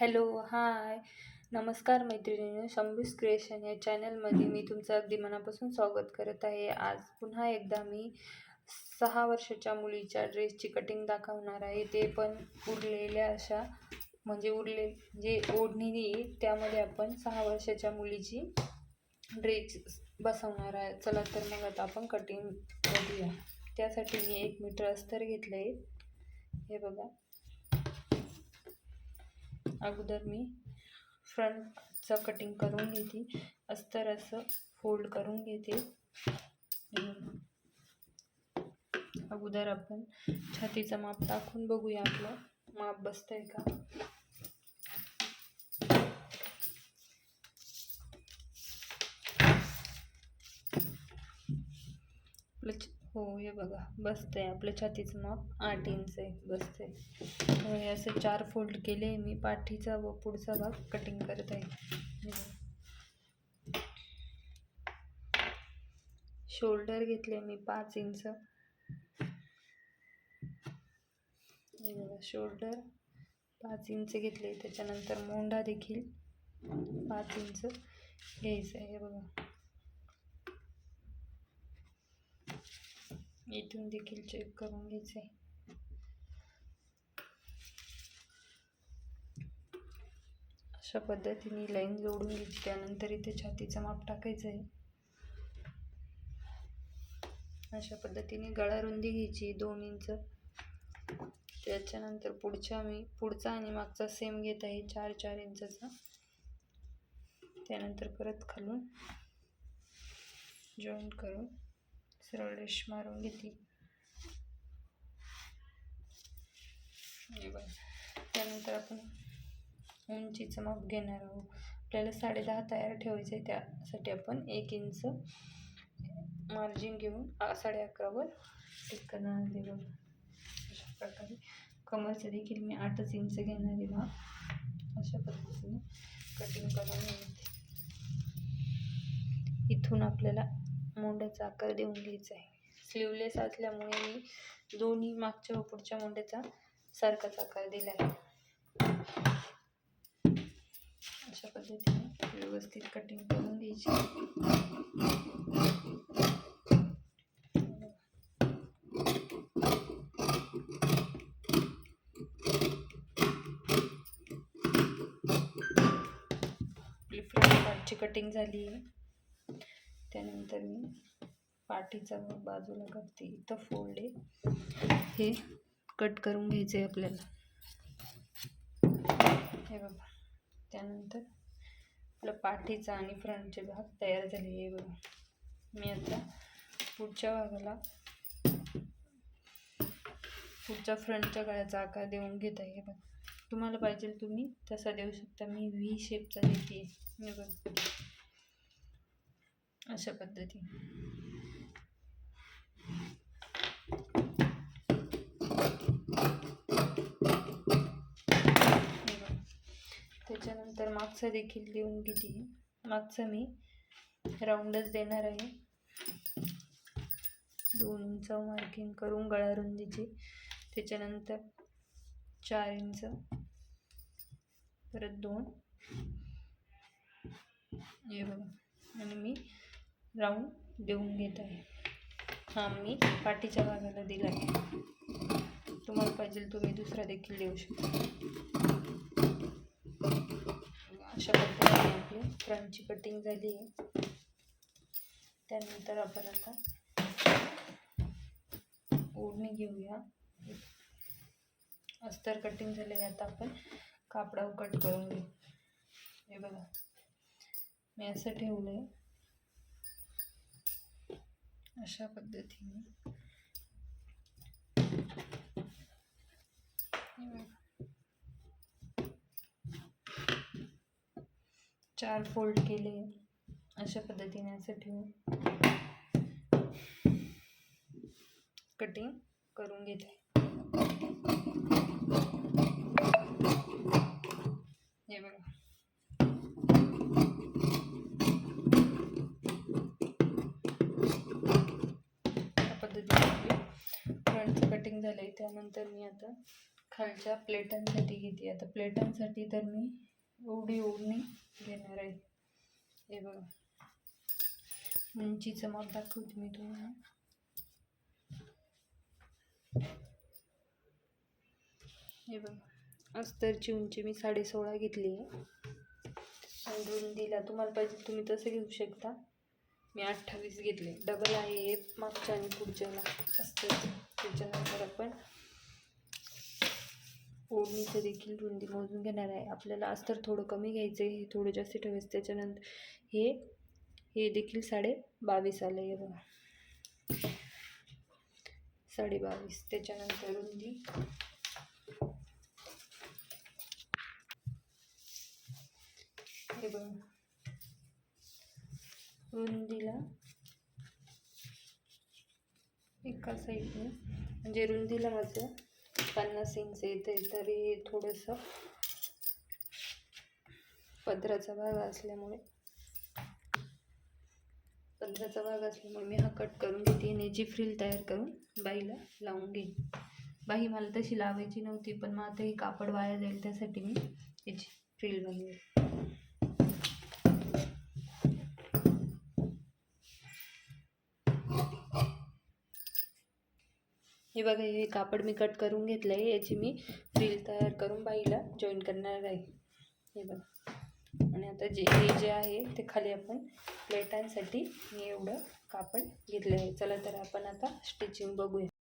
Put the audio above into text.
Hello hi. नमस्कार मैत्रिणींनो शंभूस creation या चॅनलमध्ये मी तुमचं अगदी मनापासून स्वागत करत आहे. आज पुन्हा एकदा मी सहा वर्षाच्या मुलीच्या ड्रेसची कटिंग दाखवणार आहे. ते पण उरलेल्या अशा म्हणजे उरले जे ओढणी येईल त्यामध्ये आपण सहा वर्षाच्या मुलीची ड्रेस बसवणार आहे. चला तर मग आता आपण कटिंग बघूया त्यासाठी मी एक मीटर अस्तर घेतलं आहे हे बघा. अगोदर मी फ्रंटचं कटिंग करून घेते. अस्तर असं फोल्ड करून घेते. अगोदर आपण छातीचं माप टाकून बघूया आपलं. माप बसतंय का? हो हे बघा. बसते आपलं छातीचं माप. आठ इंच आहे बसते हे असे चार फोल्ड केले. मी पाठीचा व पुढचा भाग कटिंग करत आहे. शोल्डर घेतले मी पाच इंच. शोल्डर पाच इंच घेतले. त्याच्यानंतर मोंडा देखील पाच इंच घ्यायचं आहे. हे बघा. इथून देखील चेक करून घ्यायचं आहे अशा पद्धतीने लाईन जोडून घ्यायची. त्यानंतर इथे छातीचं माप टाकायचं आहे अशा पद्धतीने गळा रुंदी घ्यायची दोन इंच. त्याच्यानंतर पुढच्या मी पुढचा आणि मागचा सेम घेत आहे चार चार इंचाचा. त्यानंतर परत खालून जॉईंट करून सरळ रेश मारून घेते. हे त्यानंतर आपण उंचीचं माप घेणार आहोत. आपल्याला साडेदहा तयार ठेवायचं आहे. त्यासाठी आपण एक इंच मार्जिन घेऊन साडे अकरावर टिक करणार आहे. बघा. अशा प्रकारे कमरचं देखील मी आठच इंच घेणार आहे माप अशा पद्धतीने कटिंग करून घेते. इथून आपल्याला मोंड्याचा आकार देऊन घ्यायचा आहे. स्लीवलेस असल्यामुळे मी दोन्ही मागच्या व पुढच्या मोंड्याचा सारखाच आकार दिला आहे. अशा पद्धतीने व्यवस्थित कटिंग करून घ्यायची. आपली फ्रंट पार्टची कटिंग झाली. आहे त्यानंतर मी पाठीचा भाग बाजूला करते इथं फोल्ड आहे. हे कट करून घ्यायचं आहे आपल्याला. हे बघा. त्यानंतर आपलं पाठीचा आणि फ्रंटचे भाग तयार झाले हे बघा. मी आता पुढच्या भागाला पुढच्या फ्रंटच्या गळ्याचा आकार देऊन घेत आहे. हे बघा. तुम्हाला पाहिजे तुम्ही तसा देऊ शकता. मी व्ही शेपचा देते. हे बघा. अशा पद्धतीने बघा. त्याच्यानंतर मागचं देखील लिहून घेते. मागचं मी राऊंडच देणार आहे. दोन इंच मार्किंग करून गळा रुंदीची. त्याच्यानंतर चार इंच. परत दोन. हे बघा. आणि मी राऊंड देऊन घेत आहे. हा मी पाठीच्या भागाला दिला आहे. तुम्हाला पाहिजे तुम्ही दुसरा देखील देऊ शकता. अशा पद्धतीने आपली फ्रंटची कटिंग झाली आहे. त्यानंतर आपण आता ओढणी घेऊया. अस्तर कटिंग झाले आता आपण कापडावर कट करून घेऊ. हे बघा. मी असं ठेवलं आहे अशा पद्धतीने. चार फोल्ड केले. अशा पद्धतीने कटिंग करून घेते. कटिंग झालं आहे त्यानंतर मी आता खालच्या प्लेटांसाठी घेते. आता प्लेटांसाठी तर मी एवढी ओढणी घेणार आहे. हे बघा. उंचीचं मग दाखवते मी तुम्हाला. हे बघा. अस्तरची उंची मी साडे सोळा घेतली आहे. आणि रुंदीला तुम्हाला पाहिजे तुम्ही तसं घेऊ शकता. मी अठ्ठावीस घेतले. डबल आहे हे मागच्या आणि पुढच्याला अस्तर त्याच्या आपण ओढणीचं हो, देखील रुंदी मोजून घेणार आहे. आपल्याला अस्तर थोडं कमी घ्यायचं आहे हे थोडं जास्त ठेवायचं. त्याच्यानंतर हे हे देखील साडे बावीस आलं आहे बघा. साडे बावीस. त्याच्यानंतर रुंदी. हे बघा. रुंदीला एका साईडने म्हणजे रुंदीला माझं. पन्नास इंच येते तरी थोडंसं. पदराचा भाग असल्यामुळे. पदराचा भाग असल्यामुळे मी हा कट करून घेते. आणि याची फ्रिल तयार करून बाईला लावून घेईन. बाई मला तशी लावायची नव्हती पण मग आता हे कापड वाया जाईल त्यासाठी मी याची फ्रिल बनवेल. हे बघा हे कापड मी कट करून घेतलं आहे याची मी फ्रील तयार करून बाईला जॉईन करणार आहे. हे बघा. आणि आता जे हे जे आहे ते खाली आपण प्लेटांसाठी मी एवढं कापड घेतलं आहे चला तर आपण आता स्टिचिंग बघूया.